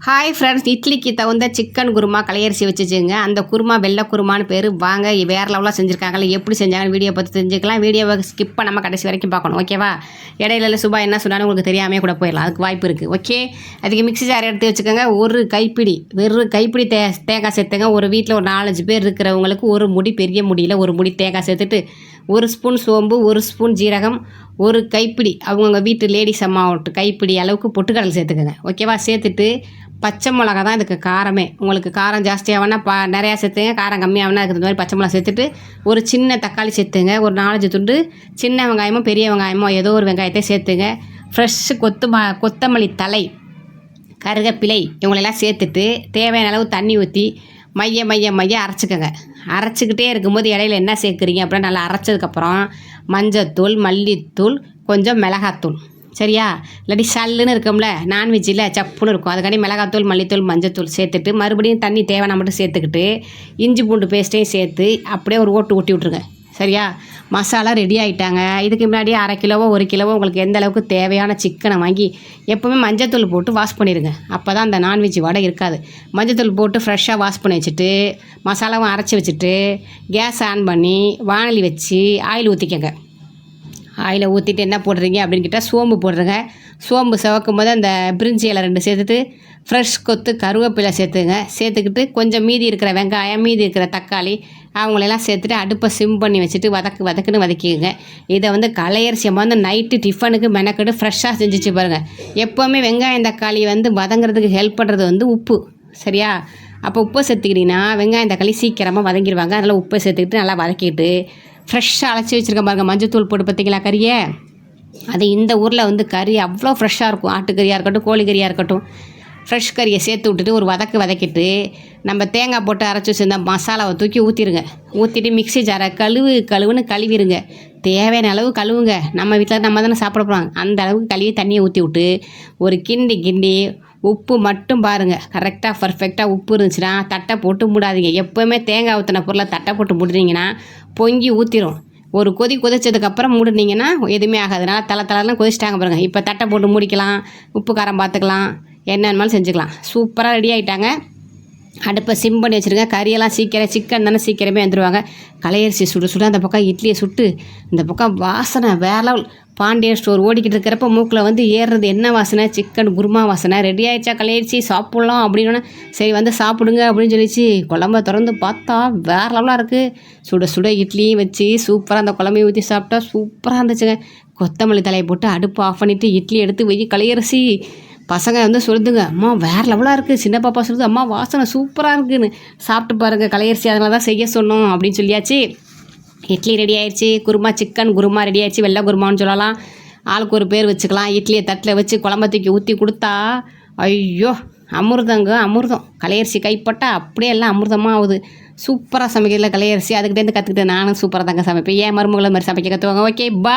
Hi friends இட்லிக்கு தகுந்த chicken kurma Kalaiyarasi வச்சுச்சுங்க. அந்த குருமா வெள்ளை குருமான்னு பேர். வாங்க வேறு லெவலாக செஞ்சுருக்காங்களே எப்படி செஞ்சாங்கன்னு வீடியோ பார்த்து தெரிஞ்சுக்கலாம். வீடியோவை ஸ்கிப் பண்ணாமல் கடைசி வரைக்கும் பார்க்கணும் ஓகேவா இடையில சுபா என்ன சொன்னாலும் உங்களுக்கு தெரியாமே கூட போயிடலாம். அதுக்கு வாய்ப்பு இருக்குது ஓகே அதுக்கு மிக்ஸி ஜார் எடுத்து வச்சுக்கோங்க. ஒரு கைப்பிடி வெறும் கைப்பிடி தே தேங்காய் சேர்த்துங்க. ஒரு வீட்டில் ஒரு நாலஞ்சு பேர் இருக்கிறவங்களுக்கு ஒரு முடி பெரிய முடியில் ஒரு முடி தேங்காய் சேர்த்துட்டு ஒரு ஸ்பூன் சோம்பு ஒரு ஸ்பூன் ஜீரகம் ஒரு கைப்பிடி. அவங்கவுங்க வீட்டு லேடிஸ் அம்மா கைப்பிடி அளவுக்கு பொட்டுக்கடலை சேர்த்துக்கோங்க. ஓகேவா சேர்த்துட்டு பச்சை மிளகா தான் இதுக்கு காரமே. உங்களுக்கு காரம் ஜாஸ்தியாகனா பா நிறையா சேர்த்துங்க காரம் கம்மியாகனா இருக்கிற மாதிரி பச்சை மிளகா சேர்த்துட்டு ஒரு சின்ன தக்காளி சேர்த்துங்க ஒரு நாலஞ்சு துண்டு சின்ன வெங்காயமோ பெரிய வெங்காயமோ ஏதோ ஒரு வெங்காயத்தை சேர்த்துங்க ஃப்ரெஷ்ஷு கொத்து கொத்தமல்லி தலை கருகப்பிலை இவங்களெல்லாம் சேர்த்துட்டு தேவையான அளவு தண்ணி ஊற்றி மைய மைய மைய அரைச்சிக்கோங்க. அரைச்சிக்கிட்டே இருக்கும்போது இடையில என்ன சேர்க்குறீங்க அப்படின்னா நல்லா அரைச்சதுக்கப்புறம் மஞ்சத்தூள் மல்லித்தூள் கொஞ்சம் மிளகாத்தூள். சரியா? இல்லாட்டி சல்லுன்னு இருக்கும்ல நான்வெஜ்ஜில் சப்புன்னு இருக்கும். அதுக்காண்டி மிளகாத்தூள் மல்லித்தூள் மஞ்சத்தூள் சேர்த்துட்டு மறுபடியும் தண்ணி தேவையான மட்டும் சேர்த்துக்கிட்டு இஞ்சி பூண்டு பேஸ்ட்டையும் சேர்த்து அப்படியே ஒரு ஓட்டு ஊட்டி விட்ருங்க சரியா? மசாலா ரெடி ஆகிட்டாங்க இதுக்கு முன்னாடி அரை கிலோவோ ஒரு கிலோவோ உங்களுக்கு எந்த அளவுக்கு தேவையான சிக்கனை வாங்கி எப்போவுமே மஞ்சத்தூள் போட்டு வாஷ் பண்ணிடுங்க. அப்போ தான் அந்த நான்வெஜ் வடை இருக்காது. மஞ்சத்தூள் போட்டு ஃப்ரெஷ்ஷாக வாஷ் பண்ணி வச்சுட்டு மசாலாவும் அரைச்சி வச்சுட்டு கேஸ் ஆன் பண்ணி வானலி வச்சு ஆயில் ஊற்றிக்கங்க ஆயிலை ஊற்றிட்டு என்ன போடுறீங்க அப்படின்னு கேட்டால் சோம்பு போடுறேங்க. சோம்பு சிவக்கும் போது அந்த பிரிஞ்சி இலை ரெண்டு சேர்த்துட்டு ஃப்ரெஷ் கொத்து கருவேப்பிலை சேர்த்துங்க. சேர்த்துக்கிட்டு கொஞ்சம் மீதி இருக்கிற வெங்காயம் மீதி இருக்கிற தக்காளி அவங்களெல்லாம் சேர்த்துட்டு அடுப்பை சிம் பண்ணி வச்சுட்டு வதக்கு வதக்குன்னு வதக்கிங்க இதை வந்து கலையரிசியமாக வந்து நைட்டு டிஃபனுக்கு மெனக்கெட்டு ஃப்ரெஷ்ஷாக செஞ்சிச்சு பாருங்கள் எப்போவுமே வெங்காயம் தக்காளி வந்து வதங்குறதுக்கு ஹெல்ப் பண்ணுறது வந்து உப்பு சரியா? அப்போ உப்பை சேர்த்துக்கிட்டிங்கன்னா வெங்காயம் தக்காளி சீக்கிரமாக வதங்கிடுவாங்க அதனால் உப்பை சேர்த்துக்கிட்டு நல்லா வதக்கிட்டு ஃப்ரெஷ்ஷாக அழைச்சி வச்சுருக்க பாருங்கள் மஞ்சத்தூள் போட்டு பார்த்தீங்களா கறியை? அது இந்த ஊரில் வந்து கறி அவ்வளோ ஃப்ரெஷ்ஷாக இருக்கும். ஆட்டுக்கறியாக இருக்கட்டும் கோழிக்கறியாக இருக்கட்டும். ஃப்ரெஷ் கறியை சேர்த்து விட்டுட்டு ஒரு வதக்கு வதக்கிட்டு நம்ம தேங்காய் போட்டு அரைச்சி வச்சுருந்த மசாலாவை தூக்கி ஊற்றிடுங்க ஊற்றிட்டு மிக்சி ஜாரை கழுவு கழுவுன்னு கழுவிடுங்க தேவையான அளவு கழுவுங்க நம்ம வீட்டில் நம்ம தானே சாப்பிட போகிறாங்க அந்த அளவுக்கு கழுவி தண்ணியை ஊற்றி விட்டு ஒரு கிண்டி கிண்டி உப்பு மட்டும் பாருங்கள் கரெக்டாக பர்ஃபெக்டாக உப்பு இருந்துச்சுன்னா தட்டை போட்டு மூடாதீங்க எப்போவுமே தேங்காய் ஊற்றின பொருளை தட்டை போட்டு மூடினீங்கன்னா பொங்கி ஊற்றிடும் ஒரு கொதி கொதிச்சதுக்கப்புறம் மூடினீங்கன்னா எதுவுமே ஆகாதுனால தலை தலைலாம் கொதிச்சிட்டாங்க பாருங்கள் இப்போ தட்டை போட்டு மூடிக்கலாம் உப்பு காரம் பார்த்துக்கலாம் என்னென்னாலும் செஞ்சுக்கலாம். சூப்பராக ரெடி ஆகிட்டாங்க அடுப்பை சிம் பண்ணி வச்சுருங்க. கறியெல்லாம் சீக்கிரம் சிக்கன் தானே சீக்கிரமே வந்துடுவாங்க கலையரிசி சுடு சுட அந்த பக்கம் இட்லியை சுட்டு இந்த பக்கம் வாசனை வேற லெவல் பாண்டியன் ஸ்டோர் ஓடிக்கிட்டு இருக்கிறப்ப மூக்கில் வந்து ஏறுறது என்ன வாசனை? சிக்கன் குருமா வாசனை. ரெடி ஆகிடுச்சா கலையரிசி சாப்பிட்லாம் அப்படின்னு சரி வந்து சாப்பிடுங்க அப்படின்னு சொல்லிச்சு. குழம்ப திறந்து பார்த்தா வேற லெவலாக இருக்குது சுட சுட இட்லியும் வச்சு சூப்பராக அந்த குழம்பையும் ஊற்றி சாப்பிட்டா சூப்பராக இருந்துச்சுங்க. கொத்தமல்லி தலையை போட்டு அடுப்பு ஆஃப் பண்ணிவிட்டு இட்லி எடுத்து வெயி கலையரிசி பசங்க வந்து சொல்லுதுங்க அம்மா வேறு லெவலாக இருக்குது சின்ன பாப்பா சொல்லுது அம்மா வாசனை சூப்பராக இருக்குதுன்னு சாப்பிட்டு பாருங்கள் கலையரிசி அதனால தான் செய்ய சொன்னோம் அப்படின்னு சொல்லியாச்சு. இட்லி ரெடி ஆயிடுச்சு குருமா சிக்கன் குருமா ரெடி ஆயிடுச்சு வெள்ளை குருமான்னு சொல்லலாம். ஆளுக்கு ஒரு பேர் வச்சுக்கலாம். இட்லியை தட்டில் வச்சு குழம்ப தூக்கி ஊற்றி கொடுத்தா ஐயோ அமிர்தங்க அமிர்தம். கலையரிசி கைப்பட்டால் அப்படியே எல்லாம் அமிர்தமாக ஆகுது சூப்பராக சமைக்கிறதுல கலையரிசி. அதுக்கிட்டேருந்து கற்றுக்கிட்டேன் நானும் சூப்பராக தாங்க சமைப்பேன். ஏன் மருமகளை மாதிரி சமைக்க கற்றுவாங்க ஓகே பா